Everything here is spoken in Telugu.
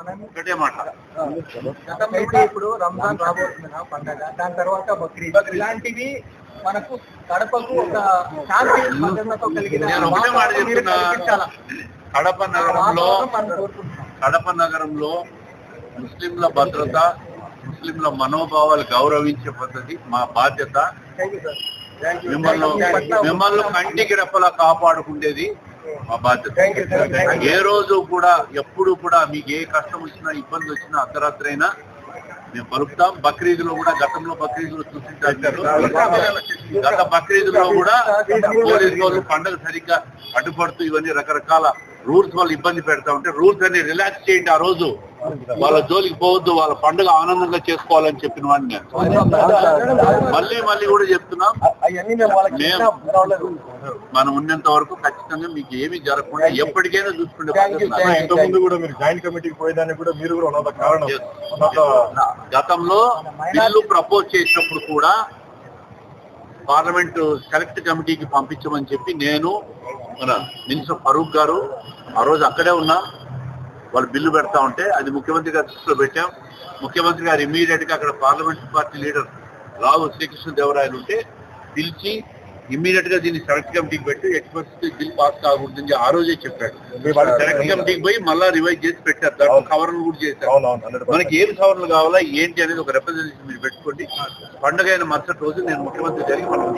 ఒకటే మాట గతంలో ఇప్పుడు రంజాన్ రాబోతుంది పండగ దాని తర్వాత బక్రీద్. ఇలాంటివి మనకు కడపకు ఒక శాంతి భద్రతతో కలిగిన? కడప నగరంలో కడప నగరంలో ముస్లింల భద్రత ముస్లింల మనోభావాలు గౌరవించే పద్ధతి మా బాధ్యత. మిమ్మల్ని మిమ్మల్ని కంటికి రెప్పలా కాపాడుకుండేది మా బాధ్యత. ఏ రోజు కూడా ఎప్పుడు కూడా మీకు ఏ కష్టం వచ్చినా ఇబ్బంది వచ్చినా అర్ధరాత్రి అయినా మేము పలుకుతాం. బక్రీదులో కూడా గతంలో బక్రీదులో చూసింటారు మీరు. గత బక్రీదులో కూడా పోలీసు వాళ్ళు పండుగ సరిగ్గా అడ్డుపడుతూ ఇవన్నీ రకరకాల రూల్స్ వాళ్ళు ఇబ్బంది పెడతా ఉంటే రూల్స్ అన్ని రిలాక్స్ చేయండి ఆ రోజు. వాళ్ళ జోలికి పోవద్దు వాళ్ళ పండుగ ఆనందంగా చేసుకోవాలని చెప్పిన వాడిని. మళ్ళీ మళ్ళీ కూడా చెప్తున్నాం. మనం ఉన్నంత వరకు ఖచ్చితంగా మీకు ఏమీ జరగకుండా ఎప్పటికైనా చూసుకుంటే కూడా మీరు జాయింట్ కమిటీకి పోయేదానికి కూడా మీరు కూడా కారణం. గతంలో బిల్లు ప్రపోజ్ చేసినప్పుడు కూడా పార్లమెంట్ సెలెక్ట్ కమిటీకి పంపించమని చెప్పి నేను మన మినిస్టర్ ఫరూక్ గారు ఆ రోజు అక్కడే ఉన్నా. వాళ్ళు బిల్లు పెడతా ఉంటే అది ముఖ్యమంత్రి గారి దృష్టిలో పెట్టాం. ముఖ్యమంత్రి గారు ఇమీడియట్గా అక్కడ parliament party leader Rao Srikrishna Devarayalu ఉంటే పిలిచి ఇమీడియట్గా దీన్ని సెలెక్ట్ కమిటీకి పెట్టి ఎక్స్పర్ట్స్ బిల్ పాస్ కాకూడదని ఆ రోజే చెప్పాడు. వాళ్ళు సెలెక్ట్ కమిటీకి పోయి మళ్ళా రివైజ్ చేసి పెట్టారు. దాంట్లో కవర్లు కూడా చేశారు. మనకి ఏం సవరణలు కావాలా ఏంటి అనేది ఒక రిప్రజెంటేషన్ మీరు పెట్టుకోండి. పండుగ అయిన మరుసటి రోజు నేను ముఖ్యమంత్రి జరిగి మనం